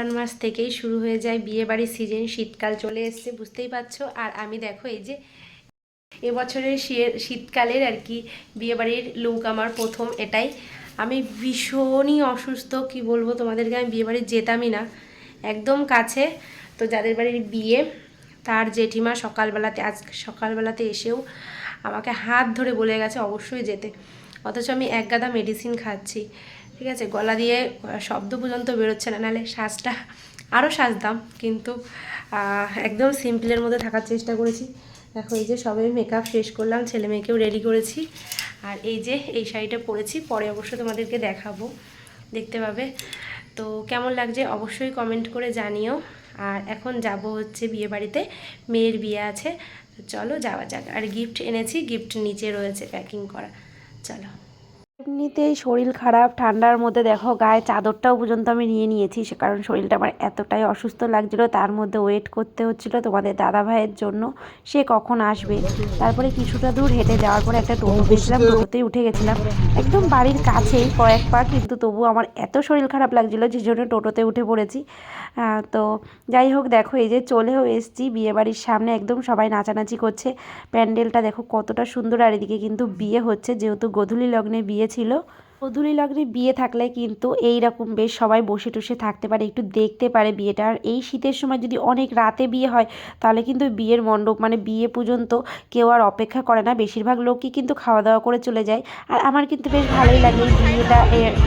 অঘ্রাণ মাস থেকেই শুরু হয়ে যায় বিয়ে বাড়ির সিজন শীতকাল চলে এসছে, বুঝতেই পারছ? আর আমি দেখো এই যে এবছরের শীত- শীতকালের আর কি বিয়েবাড়ির লুক আমার প্রথম এটাই। আমি ভীষণই অসুস্থ, কি বলব তোমাদেরকে? আমি বিয়েবাড়ি যেতামই না, একদম কাছে। তো যাদের বাড়ির বিয়ে, তার জেঠিমা সকালবেলাতে, আজ সকালবেলাতে এসেও আমাকে হাত ধরে বলে গেছে অবশ্যই যেতে। অথচ আমি এক গাদা মেডিসিন খাচ্ছি। ঠিক আছে? গলা দিয়ে শব্দ পর্যন্ত বেরোচ্ছে না। নাহলে শ্বাসটা আরও সাজতাম, কিন্তু একদম সিম্পলের মধ্যে থাকার চেষ্টা করেছি। দেখো, এই যে সবাই মেকআপ শেষ করলাম, ছেলে মেয়েকেও রেডি করেছি। আর এই যে, এই শাড়িটা পরেছি, পরে অবশ্য তোমাদেরকে দেখাবো। দেখতে পাবে? তো কেমন লাগছে অবশ্যই কমেন্ট করে জানিও। আর এখন যাব হচ্ছে বিয়ে বাড়িতে, মেয়ের বিয়ে আছে। চলো যাওয়া যাক। আর গিফট এনেছি গিফট নিচে রয়েছে প্যাকিং করা। চলো। এমনিতেই শরীর খারাপ, ঠান্ডার মধ্যে দেখো গায়ে চাদরটাও পর্যন্ত আমি নিয়ে নিয়েছি, সে কারণ শরীরটা আমার এতটাই অসুস্থ লাগছিল, তার মধ্যে ওয়েট করতে হচ্ছিল তোমাদের দাদা ভাইয়ের জন্য, সে কখন আসবে? তারপরে কিছুটা দূর হেঁটে যাওয়ার পরে একটা টোটো পেয়েছিলাম, টোটোতেই উঠে গেছিলাম। একদম বাড়ির কাছেই কয়েক পা, কিন্তু তবু আমার এত শরীর খারাপ লাগছিল যে জন্য টোটোতে উঠে পড়েছি। তো যাই হোক দেখো, এই যে চলেও এসছি বিয়ে বাড়ির সামনে একদম সবাই নাচানাচি করছে। প্যান্ডেলটা দেখো কতটা সুন্দর, আর এদিকে কিন্তু বিয়ে হচ্ছে, যেহেতু গধূলি লগ্নে বিয়ে ছিল ছিল। গধূলি লগ্নে বিয়ে থাকলে কিন্তু এই রকম বেশ সবাই বসে টসে থাকতে পারে, একটু দেখতে পারে বিয়েটা। আর এই শীতের সময় যদি অনেক রাতে বিয়ে হয়, তাহলে কিন্তু বিয়ের মণ্ডপ মানে বিয়ে পর্যন্ত কেউ আর অপেক্ষা করে না। বেশিরভাগ লোকই কিন্তু খাওয়া দাওয়া করে চলে যায়। আর আমার কিন্তু বেশ ভালোই লাগে বিয়েটা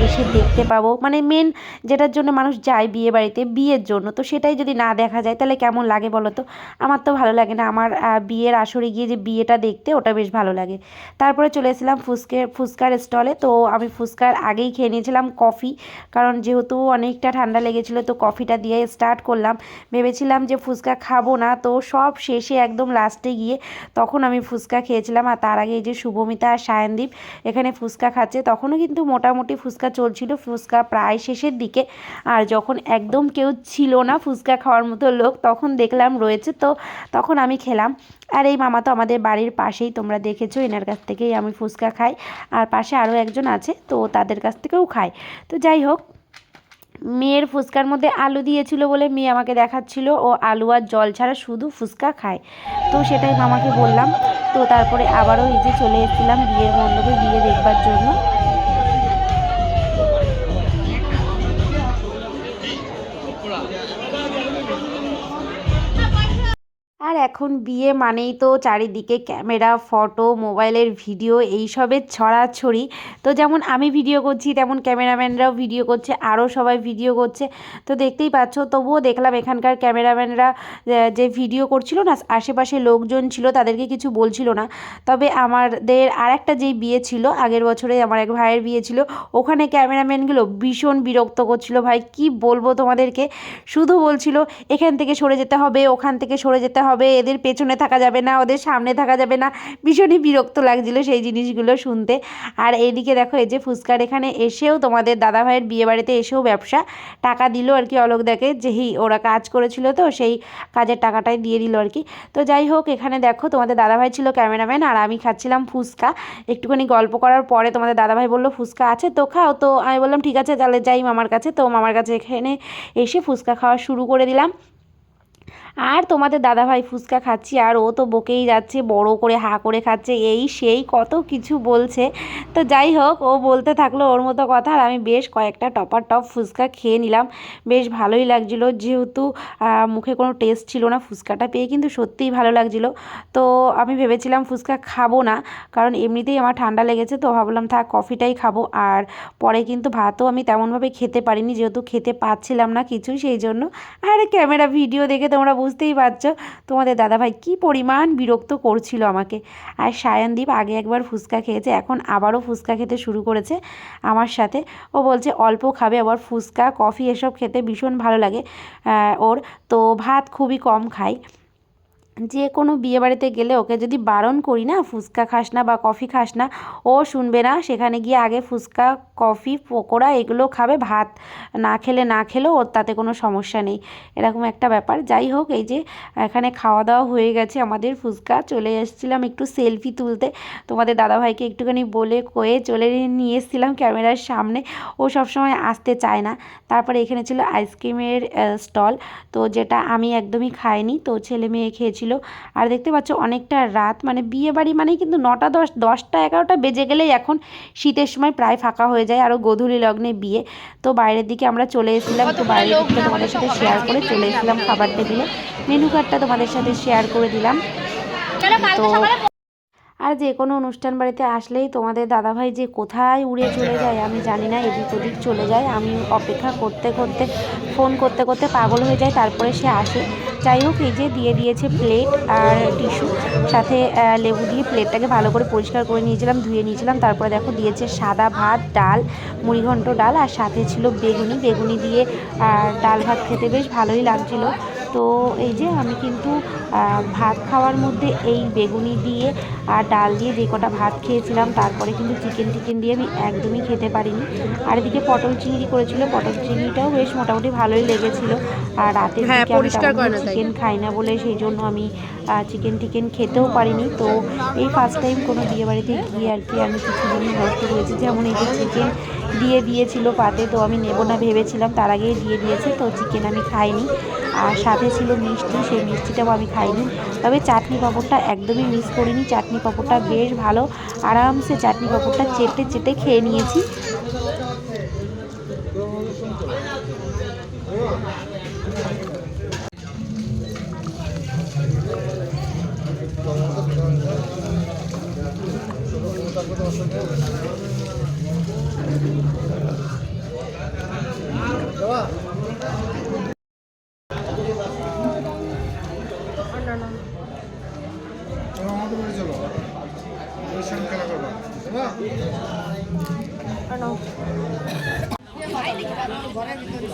এসে দেখতে পাবো। মানে মেন যেটার জন্য মানুষ যায় বিয়ে বাড়িতে, বিয়ের জন্য। তো সেটাই যদি না দেখা যায়, তাহলে কেমন লাগে বলো তো? আমার তো ভালো লাগে না। আমার বিয়ের আসরে গিয়ে যে বিয়েটা দেখতে, ওটা বেশ ভালো লাগে। তারপরে চলে এসেছিলাম ফুচকে, ফুচকার স্টলে তো আমি ফুচকার আগেই খেয়ে নিয়েছিলাম কফি। কারণ যেহেতু অনেকটা ঠান্ডা লেগেছিলো, তো কফিটা দিয়ে স্টার্ট করলাম। ভেবেছিলাম যে ফুচকা খাব না, তো সব শেষে একদম লাস্টে গিয়ে তখন আমি ফুচকা খেয়েছিলাম। আর তার আগে এই যে শুভমিতা আর সায়নদীপ এখানে ফুচকা খাচ্ছে, তখনও কিন্তু মোটামুটি ফুচকা চলছিল, ফুচকা প্রায় শেষের দিকে। আর যখন একদম কেউ ছিল না ফুচকা খাওয়ার মতো লোক, তখন দেখলাম রয়েছে, তো তখন আমি খেলাম। আর এই মামা তো আমাদের বাড়ির পাশেই, তোমরা দেখেছ, এনার কাছ থেকেই আমি ফুচকা খাই। আর পাশে আরও একজন আছে, তো তাদের কাছ থেকেও খাই তো যাই হোক, মেয়ের ফুচকার মধ্যে আলু দিয়েছিল বলে মেয়ে আমাকে দেখাচ্ছিল। ও আলু আর জল ছাড়া শুধু ফুচকা খায়। তো সেটাই মামাকে বললাম। তো তারপরে আবারও এই যে চলে এসেছিলাম বিয়ের মণ্ডপে বিয়ে দেখবার জন্য। আর এখন বিয়ে মানেই তো চারিদিকে ক্যামেরা, ফটো, মোবাইলের ভিডিও, এইসবের ছড়াছড়ি। তো যেমন আমি ভিডিও করছি, তেমন ক্যামেরাম্যানরাও ভিডিও করছে, আরও সবাই ভিডিও করছে। তো দেখতেই পাচ্ছ, তবুও দেখলাম এখানকার ক্যামেরাম্যানরা যে ভিডিও করছিল না, আশেপাশে লোকজন ছিল, তাদেরকে কিছু বলছিল না। তবে আমাদের আর একটা যেই বিয়ে ছিল, আগের বছরে আমার এক ভাইয়ের বিয়ে ছিল, ওখানে ক্যামেরাম্যানগুলো ভীষণ বিরক্ত করছিল, ভাই, কি বলব তোমাদেরকে? শুধু বলছিল, এখান থেকে সরে যেতে হবে, ওখান থেকে সরে যেতে হবে। এদের পেছনে থাকা যাবে না, ওদের সামনে থাকা যাবে না। ভীষণই বিরক্ত লাগছিল সেই জিনিসগুলো শুনতে। আর এইদিকে দেখো, এই যে ফুচকার এখানে এসেও তোমাদের দাদা ভাইয়ের বিয়ে বাড়িতে এসেও ব্যবসা। টাকা দিল আর কি অলোক দেখে, যেই ওরা কাজ করেছিল তো, সেই কাজের টাকাটাই দিয়ে দিল আর কি। তো যাই হোক, এখানে দেখো, তোমাদের দাদাভাই ছিল ক্যামেরাম্যান আর আমি খাচ্ছিলাম ফুচকা। একটুখানি গল্প করার পরে তোমাদের দাদাভাই বলল, ফুচকা আছে তো, খাও। তো আমি বললাম, ঠিক আছে, তাহলে যাই মামার কাছে। তো মামার কাছে এখানে এসে ফুচকা খাওয়া শুরু করে দিলাম। আর তোমাদের দাদাভাই ফুচকা খাচ্ছি, আর ও তো বকেই যাচ্ছে, বড় করে হা করে খাচ্ছে, এই সেই কত কিছু বলছে। তো যাই হোক, ও বলতে থাকল ওর মতো কথা, আর আমি বেশ কয়েকটা টপার টপ ফুচকা খেয়ে নিলাম। বেশ ভালোই লাগছিল, যেহেতু মুখে কোনো টেস্ট ছিল না ফুচকাটা পেয়ে, কিন্তু সত্যিই ভালো লাগছিল। তো আমি ভেবেছিলাম ফুচকা খাব না, কারণ এমনিতেই আমার ঠান্ডা লেগেছে, তো ভাবলাম থাক, কফিটাই খাব। আর পরে কিন্তু ভাতও আমি তেমনভাবে খেতে পারিনি, যেহেতু খেতে পাচ্ছিলাম না কিছুই, সেই জন্য। আর ক্যামেরা ভিডিও দেখে তোমরা বুঝতেই পারছ তোমাদের দাদাভাই কি পরিমাণ বিরক্ত করছিল আমাকে। আর সায়নদীপ আগে একবার ফুচকা খেয়েছে, এখন আবারও ফুচকা খেতে শুরু করেছে আমার সাথে। ও বলছে, অল্প খাবে, আবার ফুচকা, কফি এসব খেতে ভীষণ ভালো লাগে ওর। তো ভাত খুবই কম খায় যে কোনো বিয়েবাড়িতে গেলে ওকে যদি বারণ করি না, ফুচকা খাস না বা কফি খাস না, ও শুনবে না। সেখানে গিয়ে আগে ফুচকা, কফি, পকোড়া এগুলো খাবে, ভাত না খেলে না খেলেও ওর তাতে কোনো সমস্যা নেই। এরকম একটা ব্যাপার। যাই হোক, এই যে এখানে খাওয়া দাওয়া হয়ে গেছে আমাদের ফুচকা। চলে এসেছিলাম একটু সেলফি তুলতে। তোমাদের দাদাভাইকে একটুখানি বলে কয়ে চলে নিয়ে এসেছিলাম ক্যামেরার সামনে। ও সবসময় আসতে চায় না। তারপরে এখানে ছিল আইসক্রিমের স্টল। তো যেটা আমি একদমই খাইনি। তো ছেলে মেয়ে খেয়েছিল আর দেখতে পাচ্ছ অনেকটা রাত মানে বিয়ে বাড়ি মানেই কিন্তু নটা দশ দশটা এগারোটা বেজে গেলেই এখন শীতের সময় প্রায় ফাঁকা হয়ে যায় আরও গোধূলি লগ্নে বিয়ে। তো বাইরের দিকে আমরা চলে এসেছিলাম তো বাইরের দিকটা তোমাদের সাথে শেয়ার করে চলে এসেছিলাম খাবার টেবিলে মেনু কার্ডটা তোমাদের সাথে শেয়ার করে দিলাম। তো আর যে কোনো অনুষ্ঠান বাড়িতে আসলেই তোমাদের দাদাভাই যে কোথায় উড়ে চলে যায় আমি জানি না এদিক ওদিক চলে যায়। আমি অপেক্ষা করতে করতে ফোন করতে করতে পাগল হয়ে যায় তারপরে সে আসে। যাই হোক, এই যে দিয়ে দিয়েছে প্লেট আর টিস্যু সাথে লেবু দিয়ে প্লেটটাকে ভালো করে পরিষ্কার করে নিয়েছিলাম, ধুয়ে নিয়েছিলাম। তারপরে দেখো দিয়েছে সাদা ভাত, ডাল, মুড়িঘণ্ট ডাল, আর সাথে ছিল বেগুনি। বেগুনি দিয়ে ডাল ভাত খেতে বেশ ভালোই লাগছিল। তো এই যে আমি কিন্তু ভাত খাওয়ার মধ্যে এই বেগুনি দিয়ে আর ডাল দিয়ে যে কটা ভাত খেয়েছিলাম তারপরে কিন্তু চিকেন টিকেন দিয়ে আমি একদমই খেতে পারিনি। আর এদিকে পটল চিংড়ি করেছিল পটল চিংড়িটাও বেশ মোটামুটি ভালোই লেগেছিল। আর রাতের হ্যাঁ। চিকেন খাই না বলে সেই জন্য আমি চিকেন টিকেন খেতেও পারিনি। তো এই ফার্স্ট টাইম কোনো বিয়ে বাড়িতে গিয়ে আর কি আমি কিছু জিনিস নষ্ট করেছি যেমন এই যে চিকেন দিয়ে দিয়েছিল পাতে তো আমি নেব না ভেবেছিলাম তার আগেই দিয়ে দিয়েছে তো চিকেন আমি খাইনি। আর সাথে ছিল মিষ্টি, সেই মিষ্টিটাও আমি খাইনি। তবে চাটনি পাঁপড়টা একদমই মিস করিনি। চাটনি পাঁপড়টা বেশ ভালো। আরামসে চাটনি পাঁপড়টা চেটে চেটে খেয়ে নিয়েছি।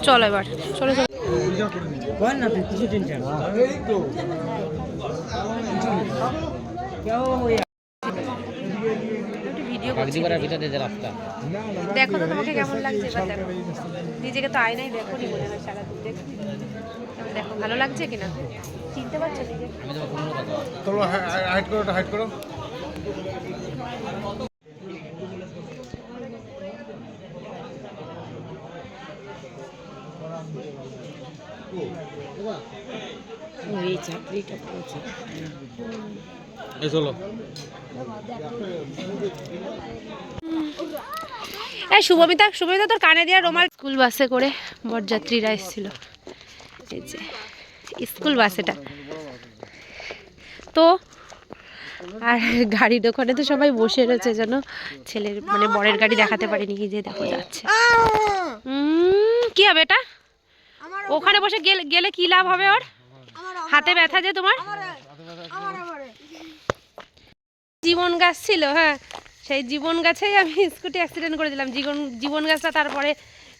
চলো এবার দেখো তো তোমাকে কেমন লাগছে দেখো। নিজেকে তো আয়নাই ভালো লাগছে কিনা? চিনতে পারছ এই চাকরিটা করেছে এই শুভমিতা শুভমিতা তোর কানে দেওয়া রোমাল। স্কুল বাসে করে বরযাত্রীরা এসেছিল। এই যে স্কুল বাস এটা তো আর গাড়ির দোকানে তো সবাই বসে রয়েছে যেন ছেলের মানে বরের গাড়ি দেখাতে পারিনি কি যে দেখো যাচ্ছে। ওখানে বসে গেলে গেলে কি লাভ হবে ওর? হাতে ব্যথা যে তোমার? জীবন গাছ ছিল হ্যাঁ। সেই জীবন গাছেই আমি স্কুটি অ্যাক্সিডেন্ট করে দিলাম। জীবন জীবন গাছটা তারপরে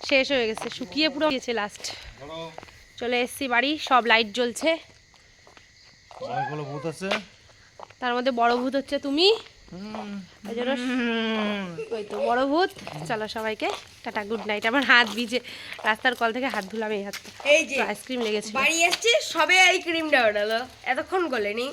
শেষ হয়ে গেছে। শুকিয়ে পুরো গিয়েছে লাস্ট চলে এসেছি বাড়ি সব লাইট জ্বলছে। অনেকগুলো ভূত আছে। তার মধ্যে বড় ভূত হচ্ছে তুমি। ওই জন্য ওই তো বড় ভূত। চলো সবাইকে টাটা গুড নাইট আমার হাত ভিজে রাস্তার কল থেকে হাত ধুলাম এই হাতটা। এই যে আইসক্রিম লেগেছে বাড়ি আসছে সবে এই ক্রিমটা ওঠালো এতক্ষণ গলেনি।